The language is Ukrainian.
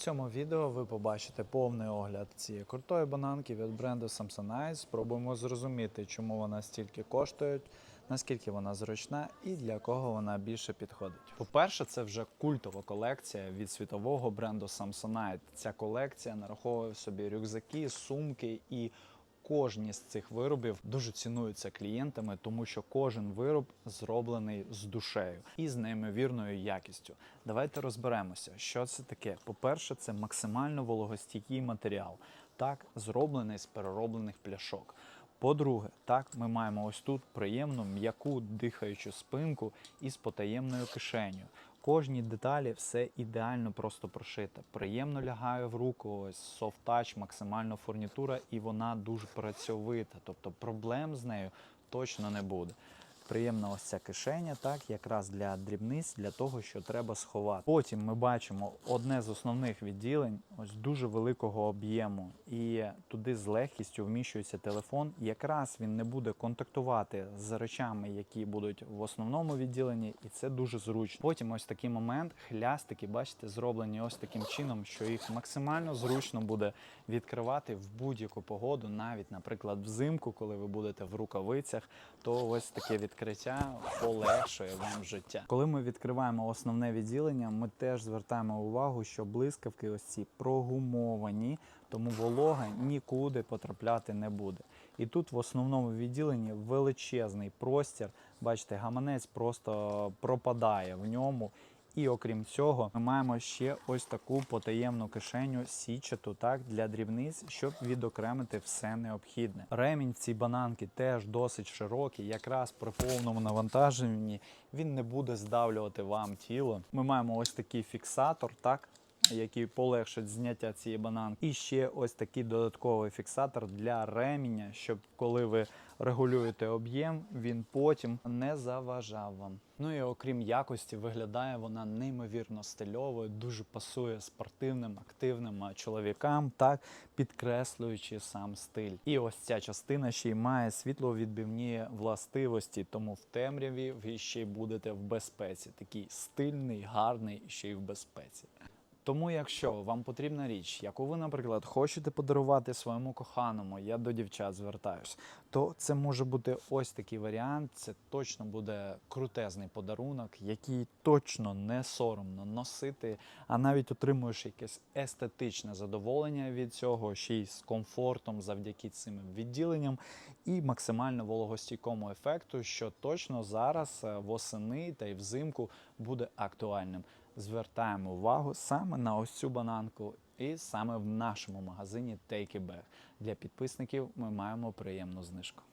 цьому відео ви побачите повний огляд цієї крутої бананки від бренду Samsonite. Спробуємо зрозуміти, чому вона стільки коштує, наскільки вона зручна і для кого вона більше підходить. По-перше, це вже культова колекція від світового бренду Samsonite. Ця колекція нараховує в собі рюкзаки, сумки і Кожні з цих виробів дуже цінуються клієнтами, тому що кожен вироб зроблений з душею і з неймовірною якістю. Давайте розберемося, що це таке. По-перше, це максимально вологостійкий матеріал, так зроблений з перероблених пляшок. По-друге, так ми маємо ось тут приємну м'яку дихаючу спинку із потаємною кишенею. Кожній деталі все ідеально просто прошите. Приємно лягає в руку, ось soft touch, максимально фурнітура, і вона дуже працьовита. Тобто проблем з нею точно не буде. Приємна ось ця кишеня, так, якраз для дрібниць, для того, що треба сховати. Потім ми бачимо одне з основних відділень, ось дуже великого об'єму, і туди з легкістю вміщується телефон. Якраз він не буде контактувати з речами, які будуть в основному відділенні, і це дуже зручно. Потім ось такий момент, хлястики, бачите, зроблені ось таким чином, що їх максимально зручно буде відкривати в будь-яку погоду, навіть, наприклад, взимку, коли ви будете в рукавицях, то ось таке відкриття полегшує вам життя. Коли ми відкриваємо основне відділення, ми теж звертаємо увагу, що блискавки ось ці прогумовані, тому волога нікуди потрапляти не буде. І тут в основному відділенні величезний простір. Бачите, гаманець просто пропадає в ньому. І окрім цього, ми маємо ще ось таку потаємну кишеню січату так для дрібниць, щоб відокремити все необхідне. Ремінь в цій бананки теж досить широкий, якраз при повному навантаженні він не буде здавлювати вам тіло. Ми маємо ось такий фіксатор, так. Який полегшить зняття цієї бананки. І ще ось такий додатковий фіксатор для реміння, щоб коли ви регулюєте об'єм, він потім не заважав вам. Ну і окрім якості, виглядає вона неймовірно стильовою, дуже пасує спортивним, активним чоловікам, так підкреслюючи сам стиль. І ось ця частина ще й має світловідбивні властивості, тому в темряві ви ще й будете в безпеці. Такий стильний, гарний ще й в безпеці. Тому, якщо вам потрібна річ, яку ви, наприклад, хочете подарувати своєму коханому, я до дівчат звертаюсь, то це може бути ось такий варіант. Це точно буде крутезний подарунок, який точно не соромно носити, а навіть отримуєш якесь естетичне задоволення від цього, ще й з комфортом завдяки цим відділенням і максимально вологостійкому ефекту, що точно зараз е, восени та й взимку буде актуальним звертаємо увагу саме на ось цю бананку, і саме в нашому магазині Take a Bag. Для підписників ми маємо приємну знижку.